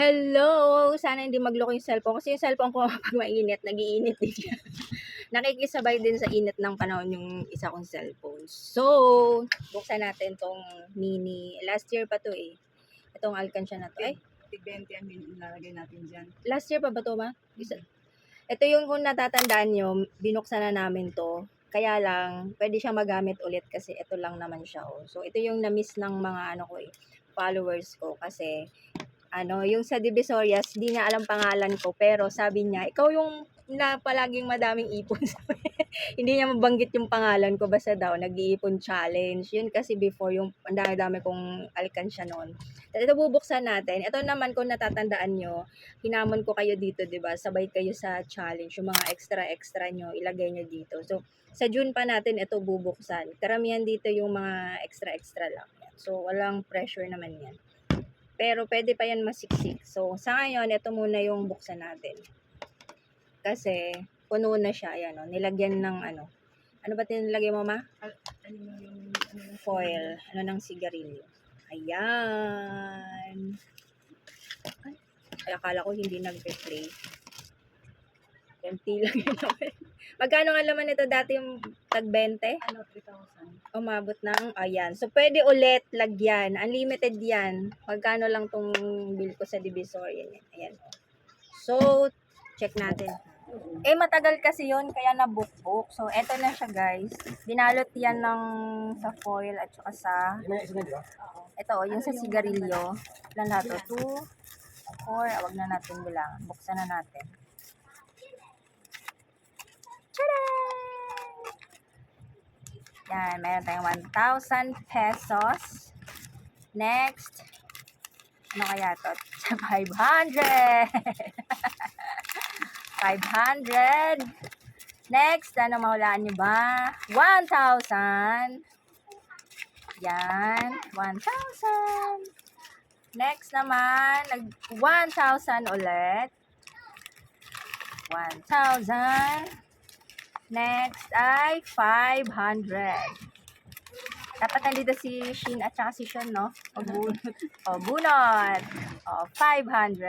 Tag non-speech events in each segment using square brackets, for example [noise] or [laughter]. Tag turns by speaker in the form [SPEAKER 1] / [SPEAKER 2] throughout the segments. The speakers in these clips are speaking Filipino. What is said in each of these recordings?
[SPEAKER 1] Hello! Sana hindi magloko yung cellphone. Kasi yung cellphone ko [laughs] pag mainit, nagiinit din yan. [laughs] Nakikisabay din sa init ng panahon yung isa kong cellphone. So, buksan natin tong mini. Last year pa to eh. Itong Alcancia na to. Ay,
[SPEAKER 2] 20 ang nilalagay natin dyan.
[SPEAKER 1] Last year pa ba to ma? Isa. Ito yung kung natatandaan nyo, binuksan na namin to. Kaya lang, pwede siya magamit ulit kasi ito lang naman siya. Oh. So, ito yung na-miss ng mga ano ko eh followers ko kasi ano, yung sa Divisorias, di niya alam pangalan ko pero sabi niya, ikaw yung na palaging madaming ipon sa hindi niya mabanggit yung pangalan ko basta daw nag-iipon challenge. Yun kasi before yung ang dami-dami kong alkansya noon. Ito bubuksan natin. Ito naman kung natatandaan nyo, hinamon ko kayo dito, 'di ba? Sabay kayo sa challenge, yung mga extra-extra nyo, ilagay nyo dito. So, sa June pa natin ito bubuksan. Karamihan dito yung mga extra-extra lang. So, walang pressure naman yan. Pero pwede pa yan masiksik. So, sa ngayon, ito muna yung buksan natin. Kasi, puno na siya. Ayan, oh. nilagyan ng ano. Ano ba tinilagyan mo, ma? Ano ano ano Foil. Ano ng sigarilyo. Ayan. Ay, akala ko hindi nag play Empty [laughs] lang yun. Magkano nga laman ito dati yung tag 20?
[SPEAKER 2] Ano, 3,000.
[SPEAKER 1] Umabot ng, ayan. So, pwede ulit lagyan. Unlimited yan. Magkano lang tong bill ko sa divisor. Yan, Ayan. Oh. So, check natin. Eh, matagal kasi yon kaya nabukbuk. So, eto na siya, guys. Binalot yan ng sa foil at saka sa... Ito, oh, yung sa sigarilyo. Ilan na to? 2, 4, ah, wag na natin bilang. Buksan na natin. Tada! Yan, meron tayong 1,000 pesos. Next, ano kaya to? 500! [laughs] [laughs] 500. Next, ano mahulaan nyo ba? 1,000. Yan, 1,000. Next naman, nag 1,000 ulit. 1,000. Next ay 500. Dapat nandito si Shin at saka si Sean, no? [laughs] O bunot. O bunot. O 500.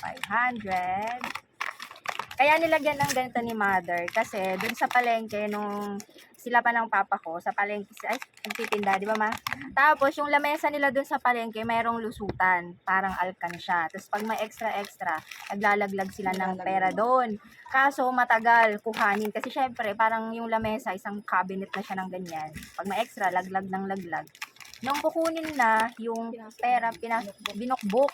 [SPEAKER 1] 500. Kaya nilagyan ng ganito ni mother kasi dun sa palengke nung sila pa ng papa ko sa palengke ay nagtitinda, di ba ma? Tapos yung lamesa nila dun sa palengke mayroong lusutan, parang alkansya. Tapos pag may extra extra, naglalaglag sila ng pera doon. Kaso matagal kuhanin kasi syempre parang yung lamesa isang cabinet na siya ng ganyan. Pag may extra laglag ng laglag. Nung kukunin na yung pera pinas binukbok.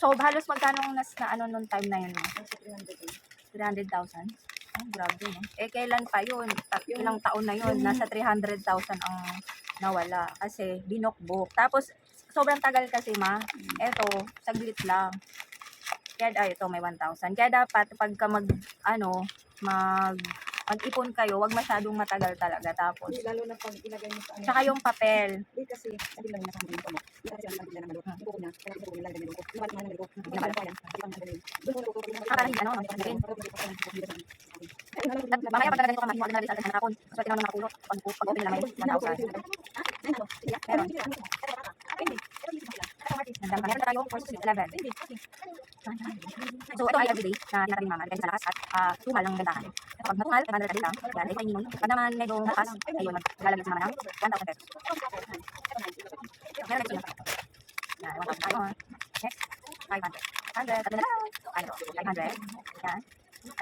[SPEAKER 1] So, so halos magkano nas na ano nung time na yun?
[SPEAKER 2] 300
[SPEAKER 1] 300,000? Oh, ah, grabe, no? Eh, kailan pa yun? Ta- ilang taon na yun? Nasa 300,000 ang nawala. Kasi, binokbok. Tapos, sobrang tagal kasi, ma. Mm. Eto, saglit lang. Kaya, ay, ah, ito, may 1,000. Kaya, dapat, pagka mag, ano, mag, mag-ipon kayo, wag masyadong matagal talaga. Tapos,
[SPEAKER 2] Lalo na pag ilagay mo sa ano.
[SPEAKER 1] Tsaka yung papel. Eh, kasi, sabi lang na sa akin, ng malo. Hindi ko na, kaya hindi ko na lang sa ko. Lumalit na ng ko. Nabalan mga yan. Doon ko ko ko. Kakarin ano, ano din. Mamaya pag ganito ka mahiwa din na sa akin nakon. So tinaw na nakakulot. Pag pag open lang ay tanaw ka. Meron. Meron na tayo course 11. So ito ay everyday na tinatabi mama dahil sa lakas at uh, tumal ng gantahan. Pag matungal, kaya nalatabi lang. Yan, ay paininom. Pag naman medyo mataas, ayun, maglalagay sa mama ng 1,000 pesos. Meron na siya. Yan, 1,500. Next, 500. 500, tatlo na lang. Ay, 500. Yan.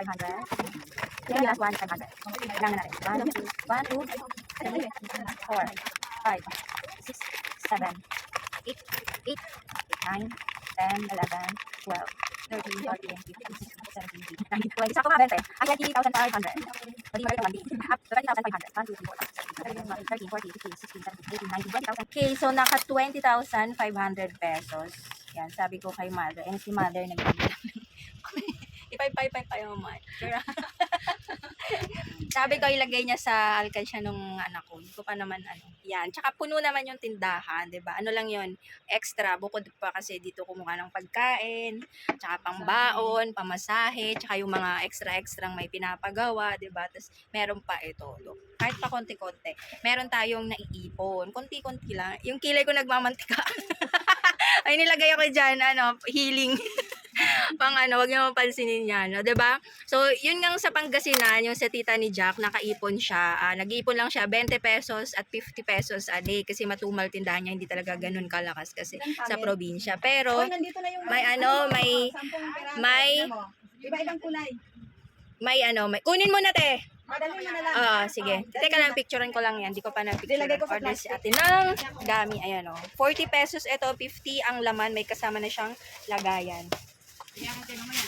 [SPEAKER 1] 500. Yan, last one, 500. Kailangan na rin. 1, 2, 3, 4, 5, 6, 7, 8, 8, 9, 10, 11, 12, 13, 14, 15, 16, Okay, so naka 20,500 pesos. Yan, sabi ko kay mother. And si mother nag [laughs] Ipay-pay-pay tayo oh, mo. [laughs] sabi ko ilagay niya sa alkansya nung anak ko. Hindi ko pa naman ano. Yan. Tsaka puno naman yung tindahan, 'di ba? Ano lang 'yon, extra bukod pa kasi dito kumuha ng pagkain, tsaka pang baon, pamasahe, tsaka yung mga extra-extra may pinapagawa, 'di ba? Tapos meron pa ito, look. Kahit pa konti-konti. Meron tayong naiipon, konti-konti lang. Yung kilay ko nagmamantika. [laughs] Ay nilagay ako diyan ano, healing. [laughs] pang ano, wag niyo mapansinin yan, no? 'di ba? So, yun ngang sa Pangasinan, yung sa tita ni Jack, nakaipon siya. Uh, nag-iipon lang siya 20 pesos at 50 pesos a day kasi matumal tindahan niya, hindi talaga ganoon kalakas kasi sa probinsya. Pero Oy, na yung may ano, may may iba-ibang kulay. May ano, may kunin mo na 'te. Madali mo na lang. Oo, oh, ah, sige. Oh, Teka lang, picturean ko lang yan. Hindi ko pa na-picture. Ko sa Order si atin ng gami. Ayan o. Oh. 40 pesos ito, 50 ang laman. May kasama na siyang lagayan. 你还干什么呀？